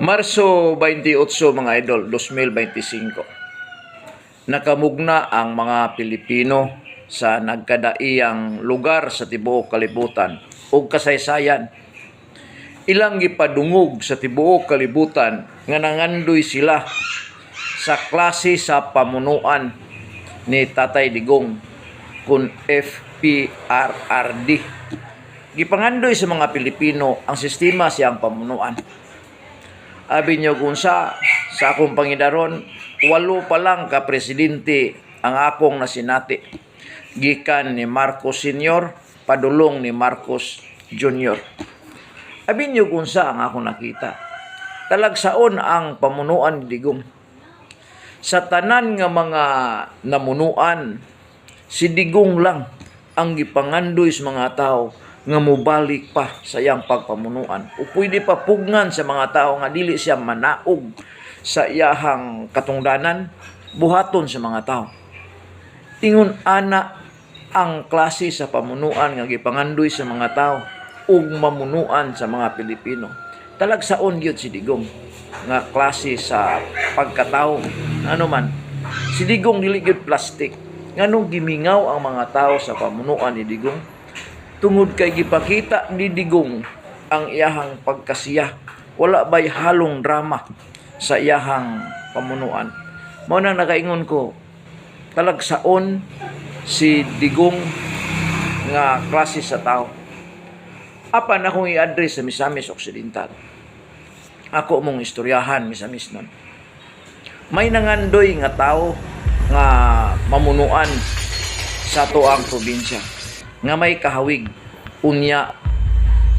Marso 28 mga idol, 2025. Nakamugna ang mga Pilipino sa nagkadaiyang lugar sa tibuok kalibutan ug kasaysayan. Ilang gipadungog sa tibuok kalibutan nga nangandoy sila sa klase sa pamunuan ni Tatay Digong kun FPRRD. Gipangandoy sa mga Pilipino ang sistema siyang pamunuan. Abi nyo kung sa, sa akong pangidaron, walo pa lang ka presidente ang akong nasinati. Gikan ni Marcos Sr., padulong ni Marcos Jr. Abi nyo kung sa ang akong nakita. Talagsaon ang pamunuan ni Digong. Sa tanan nga mga namunuan, si Digong lang ang gipangandoy sa mga tao nga mubalik pa sa iyang pagpamunuan. O pwede pa pugnan sa mga tao nga dili siya manaog sa iyahang katungdanan buhaton sa mga tao. Ingon ana ang klase sa pamunuan nga gipangandoy sa mga tao ug mamunuan sa mga Pilipino. Talagsaon gyud si Digong nga klase sa pagkatao. Ano man si Digong dili gyud plastic. Nganong gimingaw ang mga tao sa pamunuan ni Digong tungod kay gipakita ni Digong ang iyahang pagkasiya. Wala ba'y halong drama sa iyahang pamunuan. Mao nang nakaingon ko, talagsaon si Digong nga klase sa tao. Apan akong i-address sa Misamis Occidental. Ako mong istoryahan Misamis nun. May nangandoy nga tao nga mamunuan sa tuang probinsya nga may kahawig unya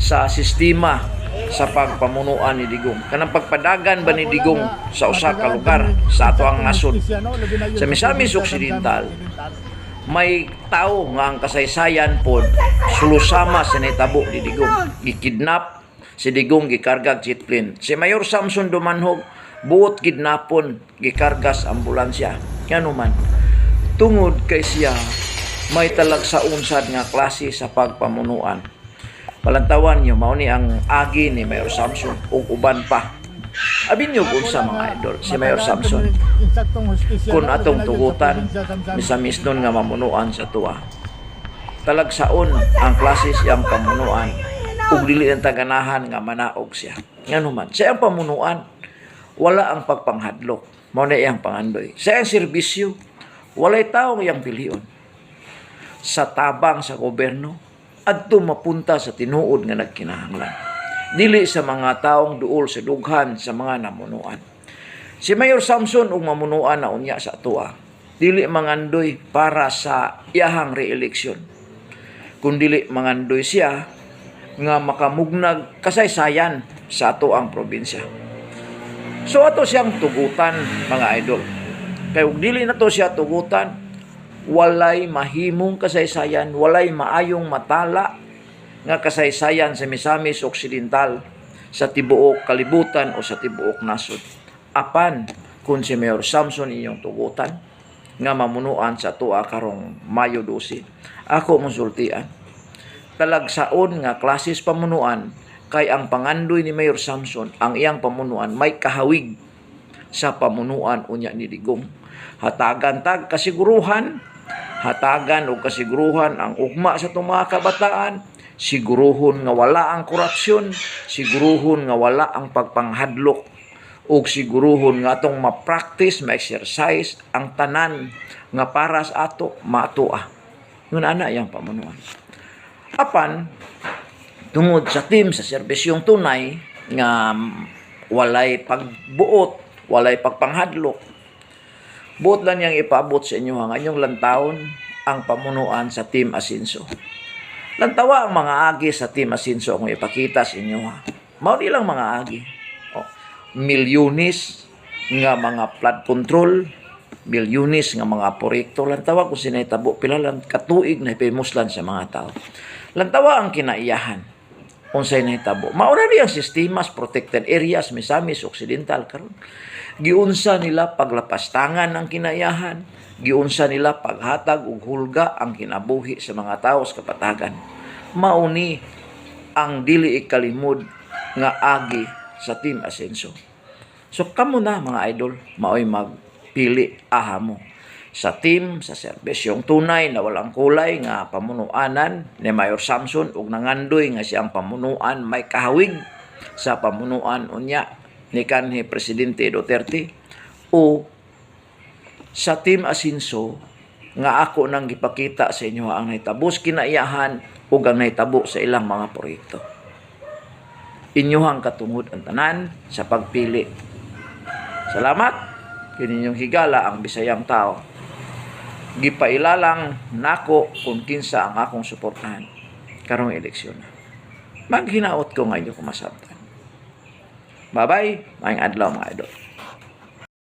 sa sistema sa pagpamunuan ni Digong. Kanang pagpadagan ba ni Digong sa usa ka lugar sa ato ang nasod. Sa Misamis Occidental, may tao nga ang kasaysayan pod sulusama sa nitabo ni Digong. Gikidnap si Digong gikargag plane. Si Mayor Samson Dumanhog buot kidnapon gikargas ambulansya. Ngano man tungod kay siya may talag sa unsad nga klase sa pagpamunuan. Palantawan nyo, mao ni ang agi ni Mayor Samson ug uban pa. Abin nyo kung sa mga idol, si Mayor Samson, kung atong tugutan, misamis nun nga mamunuan sa tuwa. Talagsaon ang klase siyang pamunuan ug dili ang taganahan nga manaog siya. Ngano man, sa iyang pamunuan, wala ang pagpanghadlok. Mao na iyang pangandoy. Sa iyang serbisyo, walay taong iyang pilion sa tabang sa gobyerno adto mapunta sa tinuod nga nagkinahanglan. Dili sa mga taong duol sa dughan sa mga namunuan. Si Mayor Samson ug mamunuan na unya sa atoa dili mangandoy para sa iyahang reeleksyon. Kun dili mangandoy siya nga makamugnag kasaysayan sa ato ang probinsya. So ato siyang tugutan mga idol. Kay ug dili na to siya tugutan walay mahimong kasaysayan, walay maayong matala nga kasaysayan sa Misamis Occidental sa tibuok kalibutan o sa tibuok nasod. Apan kung si Mayor Samson inyong tugutan nga mamunuan sa tuwa karong Mayo 12. Ako musultian. Talagsaon nga klases pamunuan kay ang pangandoy ni Mayor Samson ang iyang pamunuan may kahawig sa pamunuan unya ni Digong. Hatagan tag kasiguruhan hatagan o kasiguruhan ang ugma sa mga kabataan, siguruhon nga wala ang korupsyon, siguruhon nga wala ang pagpanghadlok, o siguruhon nga atong ma-practice, ma-exercise ang tanan nga para sa ato matua. Ngun ana yang pamunuan. Apan, tungod sa team sa serbisyong tunay nga walay pagbuot, walay pagpanghadlok, Buot lang niyang ipaabot sa inyo ang inyong lantawon ang pamunuan sa Team Asinso. Lantawa ang mga agi sa Team Asinso kung ipakita sa inyo ha. Mao nilang mga agi. O, milyonis nga mga flood control, milyonis nga mga proyekto. Lantawa kung sinitabo, pila lang katuig na ipimuslan sa mga tao. Lantawa ang kinaiyahan unsay nahitabo. Maura ang sistemas protected areas Misamis Occidental karon. Giunsa nila paglapastangan ang kinayahan, giunsa nila paghatag og hulga ang kinabuhi sa mga tao sa kapatagan. Mauni ang dili ikalimod nga agi sa Team Asenso. So kamo na mga idol, maoy magpili aha mo sa team sa serbisyong tunay na walang kulay nga pamunuanan ni Mayor Samson ug nangandoy nga siyang pamunuan may kahawig sa pamunuan unya ni kanhi presidente Duterte o sa team Asinso nga ako nang gipakita sa inyo ang nahitabo sa kinaiyahan ug ang nahitabo sa ilang mga proyekto. Inyuhang katungod ang tanan sa pagpili. Salamat kininyong higala ang bisayang tao. Gipailalang nako kung kinsa ang akong suportahan karong eleksyon. Maghinaot ko nga inyo kumasabtan. Bye-bye, maayong adlaw mga idol.